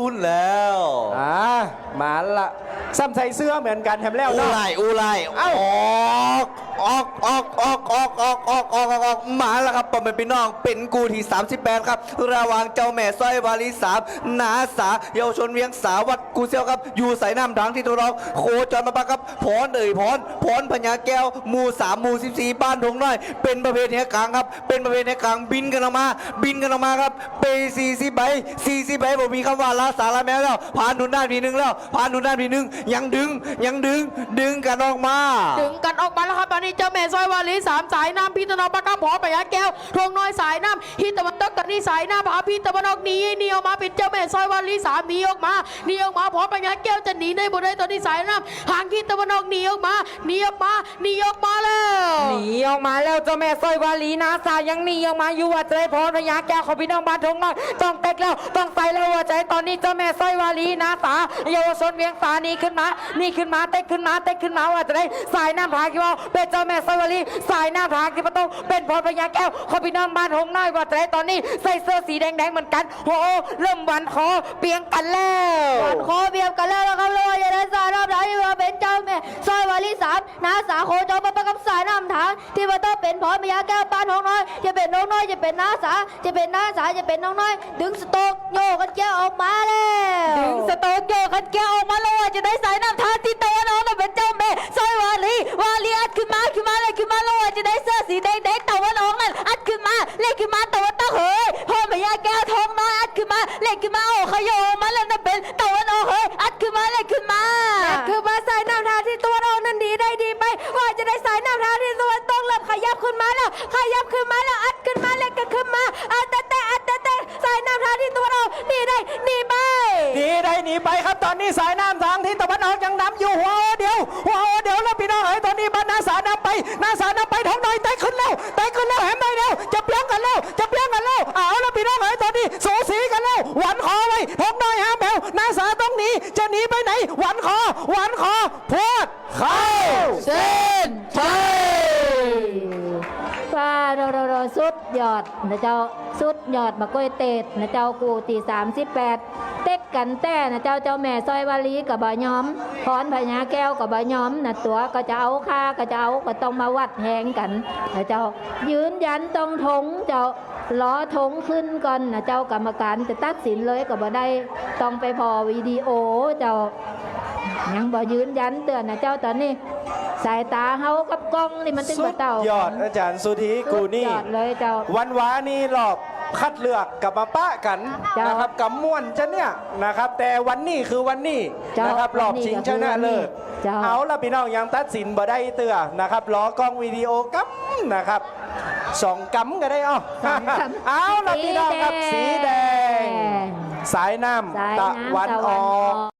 ทุนแล้วอ่ามาละซ้ำใส่เสื้อเหมือนกันแถมแล้วอูเนาะ ไลอูไลเอ้าออกออกออกออก ออกออกออกออกออกออกมาแล้วครับปอมเป็นพี่น้องเป็นกูที่ 38 ครับ ระหว่างเจ้าแม่สร้อยวาลีสามนาสาเยาวชนเวียงสาวัดกูเซียวครับ อยู่สายน้ำทางที่ตัวเราโคจรมาปะครับพรเอ่ยพรพรพญาแก้วหมู่สามหมู่สิบสี่บ้านทงน้อย เป็นประเภทเนี้ยกลางครับ เป็นประเภทเนี้ยกลางบินกันออกมา บินกันออกมาครับเปสี่สิบใบสี่สิบใบผมมีคำว่าลาสาระแมวแล้ว ผ่านหนุนด้านทีหนึ่งแล้วผ่านหนุนด้านทีหนึ่งยังดึงยังดึงดึงกันออกมาดึงกันออกมาแล้วครับตอนนี้เจ้าแม่ซอยวาลีสามสายน้ำพี่ตนอปากกำหอปะยาแก้วทงน้อยสายน้ำฮิตตะวัน ตกกับนี่สายหน้ำผาพี่ตะวันออกหนีหนีออกมาเป็นเจ้าแม่ซอยวาลีสามหนีออกมาหนีออกมาพรอปะยาแก้วจะหนีได้บ่ได้ตอนนี้สายน้ำหางฮิตตะวันออกหนีออกมาหนีออกมาหนีออกมาแล้วหนีออกมาแล้วเจ้าแม่สร้อยวาลีนาสายังหนีออกมาอยู่ว่าใจพรพญาแก้วของพี่น้องบ้านทงน้อยต้องเต็กแล้วต้องใส่แล้วว่าใจตอนนี้เจ้าแม่สร้อยวาลีนาสาเยาวชนเวียงสานี่ขึ้นมานี่ขึ้นมาเต็กขึ้นมาเต็กขึ้นมาว่าจะได้สายหน้าผากี่ว่าเป็นเจ้าแม่สร้อยวาลีสายหน้าผากี่ประตูเป็นพรพญาแก้วของพี่น้องบ้านทงน้อยว่าจะได้ตอนนี้ใส่เสื้อสีแดงๆเหมือนกันโอ้โหเริ่มหวันคอเปียงกันแล้วก่อนขอเบียบกันแล้วนะครับเลยจะได้สายน้ำทางที่ว่าเป็นเจ้าแม่ซอยวาลีสามนาสาโคจรมาประกับสายน้ำทางที่ว่าต้องเป็นพรมยาแก้วปานน้องน้อย จะเป็นน้องน้อยจะเป็นนาสาจะเป็นนาสาจะเป็นน้องน้อย ดึงสโตกโยกกันแก้วออกมาแล้วดึงสโตกโยคันแก้วออกมาแล้วว่าจะได้สายน้ำทางที่ตะวันออกน่ะเป็นเจ้าแม่ซอยวาลีวาลีอัดขึ้นมาขึ้นมาเลยขึ้นมาแล้วว่าจะได้เสื้อสีแดงๆตะวันออกนั่น อัดขึ้นมา เล่นขึ้นมาตะวันตกเฮยพ่อแม่ยาแก้วทองน้อยอัดขึ้นมา เล่นขึ้นมาโอ้ขยโยออกมาแล้วนั่นเป็นตะวันออกเฮยอัดขึ้นมาเล่นขึ้นมาคือมาสายน้ำทางที่ตัวเรานั้นดีได้ดีไป ว่าจะได้สายน้ำทางที่ตัวต้องเริ่มขยับขึ้นมาแล้ว ขยับขึ้นมาแล้วอัดขึ้นมาเล็กกันขึ้นมาอัดแต่แต่อัดแต่แต่สายน้ำทางที่ตัวเราดีได้ดีไปหนีได้หนีไปครับตอนนี้สายน้ำทางที่ตะวันออก หวันคอไว้ท้องน้อยห้ามแมวนาสาต้องหนีจะหนีไปไหน หวันคอหวันคอพวดเข้าเส้นชัยว่าเราเราเรสุดยอดนะเจ้าสุดยอดมะกล้วยเตดนะเจ้ากูตีสามสิบแปดเต็กกันแต่นะเจ้าเจ้าแม่ซอยวาลีกับบะยอมพรพญาแก้วกับบะยอมนะตัวก็จะเอาค่าก็จะเอาก็ต้องมาวัดแหงกันนะเจ้ายืนยันตรงทงเจ้า ล้อทงขึ้นก่อนนะเจ้ากรรมการจะตัดสินเลยก็บ่ได้ต้องไปพอวิดีโอเจ้ายังบ่ยืนยันเตือนนะเจ้าตอนนี้สายตาเฮากับกล้องนี่มันตึงสุบ่ดเต่ายอดอาจารย์สุธีกูสุดนี่ยอดเลยเจ้า วันวานี่รอบคัดเลือกกับมาปะกันเจ้านนะครับกับม่วนจะเนี่ยนะครับ แต่วันนี้คือวันนี้เจ้านะครับรอบชิงชนะเลิศเจ้า เอาละพี่น้องยังตัดสินบ่ได้เตือนะครับล้อกล้องวิดีโอกับนะครับ สองกำก็ได้เอาสองกำเอาละพี่น้องครับสีสีแดแดงงสายน้สายำตะน้ำวันตะอวันออกอก